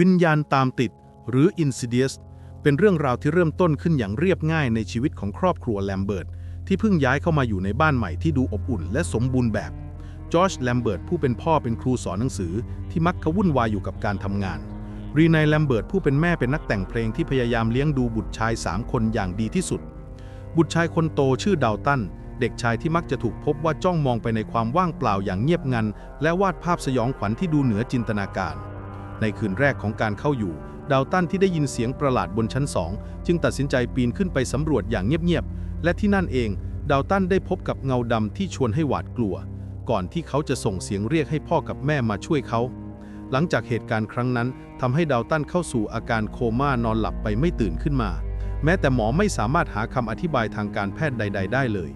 วิญญาณตามติดหรือ Insidious เป็นเรื่องราวที่เริ่มต้นขึ้นอย่างเรียบง่ายในชีวิตของครอบครัวแลมเบิร์ตที่เพิ่งย้ายเข้ามาอยู่ในบ้านใหม่ที่ดูอบอุ่นและสมบูรณ์แบบจอร์จแลมเบิร์ตผู้เป็นพ่อเป็นครูสอนหนังสือที่มักขวุ่นวายอยู่กับการทำงาน รีนายแลมเบิร์ตผู้เป็นแม่เป็นนักแต่งเพลงที่พยายามเลี้ยงดูบุตรชาย 3 คนอย่างดีที่สุด บุตรชายคนโตชื่อดาวตัน เด็กชายที่มักจะถูกพบว่าจ้องมองไปในความว่างเปล่าอย่างเงียบงัน และวาดภาพสยองขวัญที่ดูเหนือจินตนาการ ในคืนแรกของการเข้าอยู่ ดาวตันที่ได้ยินเสียงประหลาดบนชั้นสองจึงตัดสินใจปีนขึ้นไปสำรวจอย่างเงียบๆ และที่นั่นเอง ดาวตันได้พบกับเงาดำที่ชวนให้หวาดกลัว ก่อนที่เขาจะส่งเสียงเรียกให้พ่อกับแม่มาช่วยเขา หลังจากเหตุการณ์ครั้งนั้นทำให้ดาวตันเข้าสู่อาการโคม่านอนหลับไปไม่ตื่นขึ้นมา แม้แต่หมอไม่สามารถหาคำอธิบายทางการแพทย์ใด ๆ ได้เลย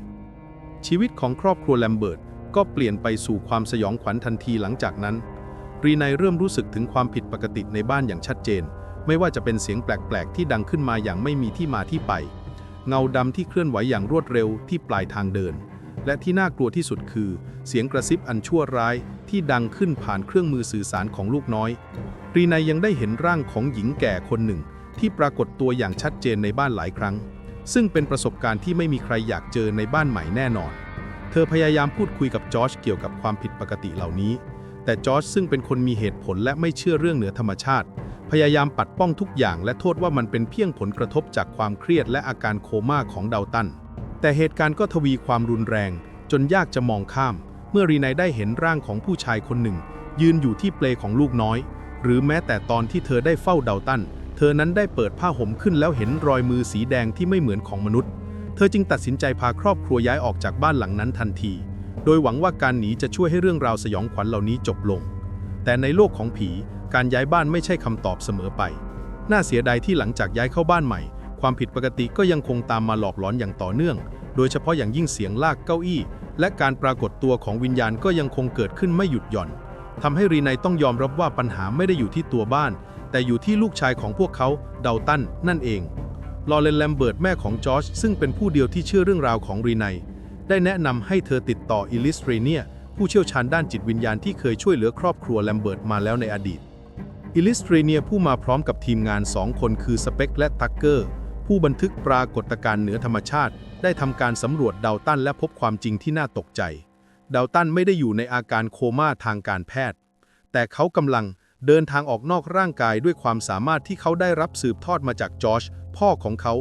ชีวิตของครอบครัวแลมเบิร์ตก็เปลี่ยนไปสู่ความสยองขวัญทันทีหลังจากนั้น รีไนเริ่มรู้สึกถึงความผิดปกติในบ้านอย่างชัดเจน ไม่ว่าจะเป็นเสียงแปลก ๆ ที่ดังขึ้นมาอย่างไม่มีที่มาที่ไป เงาดำที่เคลื่อนไหวอย่างรวดเร็วที่ปลายทางเดิน และที่น่ากลัวที่สุดคือ เสียงกระซิบอันชั่วร้ายที่ดังขึ้นผ่านเครื่องมือสื่อสารของลูกน้อย รีไนยังได้เห็นร่างของหญิงแก่คนหนึ่ง ที่ปรากฏตัวอย่างชัดเจนในบ้านหลายครั้ง ซึ่งเป็นประสบการณ์ที่ไม่มีใครอยากเจอในบ้านใหม่แน่นอน เธอพยายามพูดคุยกับจอร์จเกี่ยวกับความผิดปกติเหล่านี้ แต่จอร์จซึ่งเป็นคนมีเหตุผลและไม่เชื่อเรื่องเหนือธรรมชาติ พยายามปัดป้องทุกอย่างและโทษว่ามันเป็นเพียงผลกระทบจากความเครียดและอาการโคม่าของดาวตัน แต่เหตุการณ์ก็ทวีความรุนแรง จนยากจะมองข้าม เมื่อรีไนได้เห็นร่างของผู้ชายคนหนึ่ง ยืนอยู่ที่เปลของลูกน้อย หรือแม้แต่ตอนที่เธอได้เฝ้าดาวตัน เธอนั้นได้เปิดผ้าห่มขึ้นแล้วเห็นรอยมือสีแดงที่ไม่เหมือนของมนุษย์ เธอจึงตัดสินใจพาครอบครัวย้ายออกจากบ้านหลังนั้นทันที โดยหวังว่าการหนีจะช่วยให้เรื่องราวสยองขวัญเหล่านี้จบลง แต่ในโลกของผีการย้ายบ้านไม่ใช่คำตอบเสมอไป น่าเสียดายที่หลังจากย้ายเข้าบ้านใหม่ ความผิดปกติก็ยังคงตามมาหลอกหลอนอย่างต่อเนื่อง โดยเฉพาะอย่างยิ่งเสียงลากเก้าอี้ และการปรากฏตัวของวิญญาณก็ยังคงเกิดขึ้นไม่หยุดหย่อนทำให้รีไนต้องยอมรับว่าปัญหาไม่ได้อยู่ที่ตัวบ้าน แต่อยู่ที่ลูกชายของพวกเขาเดาตันนั่นเองลอเรนแลมเบิร์ตแม่ของจอร์จซึ่งเป็นผู้เดียวที่เชื่อเรื่องราวของรีไน ได้แนะนำให้เธอติดต่ออิลิสเรเนียผู้เชี่ยวชาญด้านจิตวิญญาณที่เคยช่วยเหลือครอบครัวแลมเบิร์ตมาแล้วในอดีต อิลิสเรเนียผู้มาพร้อมกับทีมงานสองคนคือสเปกและตักเกอร์ ผู้บันทึกปรากฏการณ์เหนือธรรมชาติ ได้ทำการสำรวจดาวตันและพบความจริงที่น่าตกใจ ดาวตันไม่ได้อยู่ในอาการโคม่าทางการแพทย์ แต่เขากำลังเดินทางออกนอกร่างกายด้วยความสามารถที่เขาได้รับสืบทอดมาจากจอร์จพ่อของเขา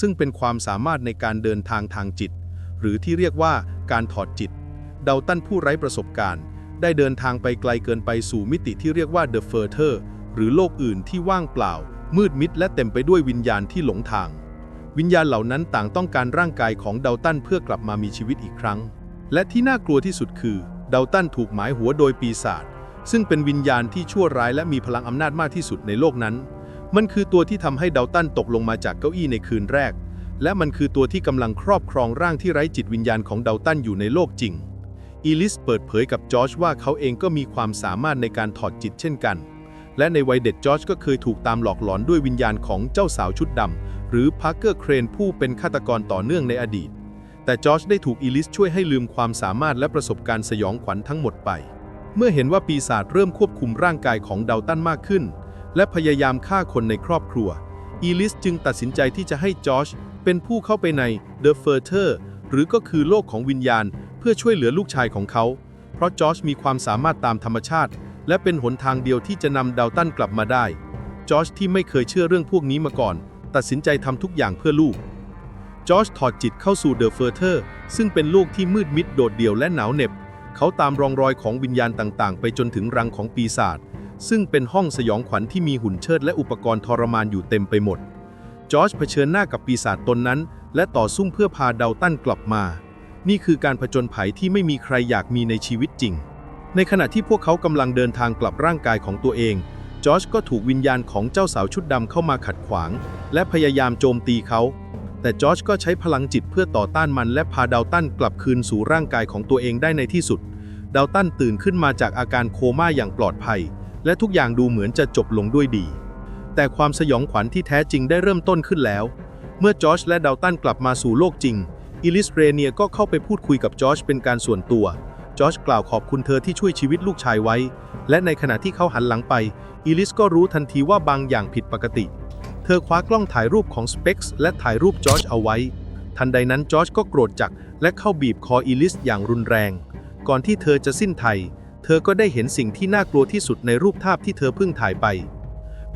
ซึ่งเป็นความสามารถในการเดินทางทางจิต หรือที่เรียกว่าการถอดจิต เดาตันผู้ไร้ประสบการณ์ ได้เดินทางไปไกลเกินไปสู่มิติที่เรียกว่า The f u r t e r หรือโลกอื่นที่ว่างเปล่า มืดมิดและเต็มไปด้วยวิญญาณที่หลงทาง วิญญาณเหล่านั้นต่างต้องการร่างกายของเดาตันเพื่อกลับมามีชีวิตอีกครั้ง และที่น่ากลัวที่สุดคือ เดาตันถูกหมายหัวโดยปีศาจซึ่งเป็นวิญญาณที่ชั่วร้ายและมีพลังอำนาจมากที่สุดในโลกนั้น มันคือตัวที่ทำให้เดาตันตกลงมาจากเก้าอี้ในคืนแรก และมันคือตัวที่กำลังครอบครองร่างที่ไร้จิตวิญญาณของดาวตันอยู่ในโลกจริง อีลิสเปิดเผยกับจอร์จว่าเขาเองก็มีความสามารถในการถอดจิตเช่นกัน และในวัยเด็กจอร์จก็เคยถูกตามหลอกหลอนด้วยวิญญาณของเจ้าสาวชุดดำหรือพาร์เกอร์เครนผู้เป็นฆาตกรต่อเนื่องในอดีต แต่จอร์จได้ถูกอีลิสช่วยให้ลืมความสามารถและประสบการณ์สยองขวัญทั้งหมดไป เมื่อเห็นว่าปีศาจเริ่มควบคุมร่างกายของดาวตันมากขึ้น และพยายามฆ่าคนในครอบครัว อีลิสจึงตัดสินใจที่จะให้จอร์จ เป็นผู้เข้าไปใน The f u r t e r หรือก็คือโลกของวิญญาณ เพื่อช่วยเหลือลูกชายของเขา เพราะจอร์จมีความสามารถตามธรรมชาติ และเป็นหนทางเดียวที่จะนำดาวตันกลับมาได้ จอร์จที่ไม่เคยเชื่อเรื่องพวกนี้มาก่อน ตัดสินใจทำทุกอย่างเพื่อลูก จอร์จถอดจิตเข้าสู่เดอะเฟอร์เทอร์ซึ่งเป็นโลกที่มืดมิดโดดเดี่ยวและหนาวเหน็บ เขาตามรองรอยของวิญญาณต่างๆ ไปจนถึงรังของปีศาจซึ่งเป็นห้องสยองขวัญที่มีหุ่นเชิดและอุปกรณ์ทรมานอยู่เต็มไปหมด จอร์จเผชิญหน้ากับปีศาจตนนั้น และต่อสู้เพื่อพาเดาวตันกลับมา นี่คือการผจญภัยที่ไม่มีใครอยากมีในชีวิตจริง ในขณะที่พวกเขากำลังเดินทางกลับร่างกายของตัวเอง จอร์จก็ถูกวิญญาณของเจ้าสาวชุดดำเข้ามาขัดขวาง และพยายามโจมตีเขา แต่จอร์จก็ใช้พลังจิตเพื่อต่อต้านมันและพาเดาวตันกลับคืนสู่ร่างกายของตัวเองได้ในที่สุดเดาวตันตื่นขึ้นมาจากอาการโคม่าอย่างปลอดภัย และทุกอย่างดูเหมือนจะจบลงด้วยดี แต่ความสยองขวัญที่แท้จริงได้เริ่มต้นขึ้นแล้ว เมื่อจอร์จและดาวตันกลับมาสู่โลกจริง อิลิสเรเนียก็เข้าไปพูดคุยกับจอร์จเป็นการส่วนตัว จอร์จกล่าวขอบคุณเธอที่ช่วยชีวิตลูกชายไว้ และในขณะที่เขาหันหลังไปอีลิสก็รู้ทันทีว่าบางอย่างผิดปกติ เธอคว้ากล้องถ่ายรูปของสเปกซ์และถ่ายรูปจอร์จเอาไว้ ทันใดนั้นจอร์จก็โกรธจักและเข้าบีบคออีลิสอย่างรุนแรง ก่อนที่เธอจะสิ้นไทย เธอก็ได้เห็นสิ่งที่น่ากลัวที่สุดในรูปภาพที่เธอเพิ่งถ่ายไป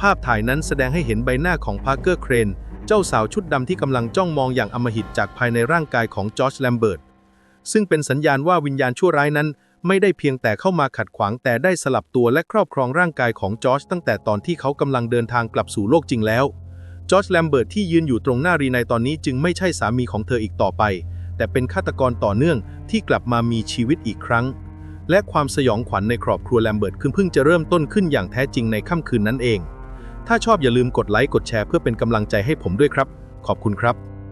ภาพถ่ายนั้นแสดงให้เห็นใบหน้าของพาร์เกอร์เครน เจ้าสาวชุดดำที่กำลังจ้องมองอย่างอมหิตจากภายในร่างกายของจอร์จแลมเบิร์ต ซึ่งเป็นสัญญาณว่าวิญญาณชั่วร้ายนั้น ไม่ได้เพียงแต่เข้ามาขัดขวางแต่ได้สลับตัวและครอบครองร่างกายของจอร์จตั้งแต่ตอนที่เขากำลังเดินทางกลับสู่โลกจริงแล้ว จอร์จแลมเบิร์ตที่ยืนอยู่ตรงหน้ารีในตอนนี้จึงไม่ใช่สามีของเธออีกต่อไป แต่เป็นฆาตกรต่อเนื่องที่กลับมามีชีวิตอีกครั้ง และความสยองขวัญในครอบครัวแลมเบิร์ตคือเพิ่งจะเริ่มต้นขึ้นอย่างแท้จริงในค่ำคืนนั้นเอง ถ้าชอบอย่าลืมกดไลค์กดแชร์เพื่อเป็นกำลังใจให้ผมด้วยครับ ขอบคุณครับ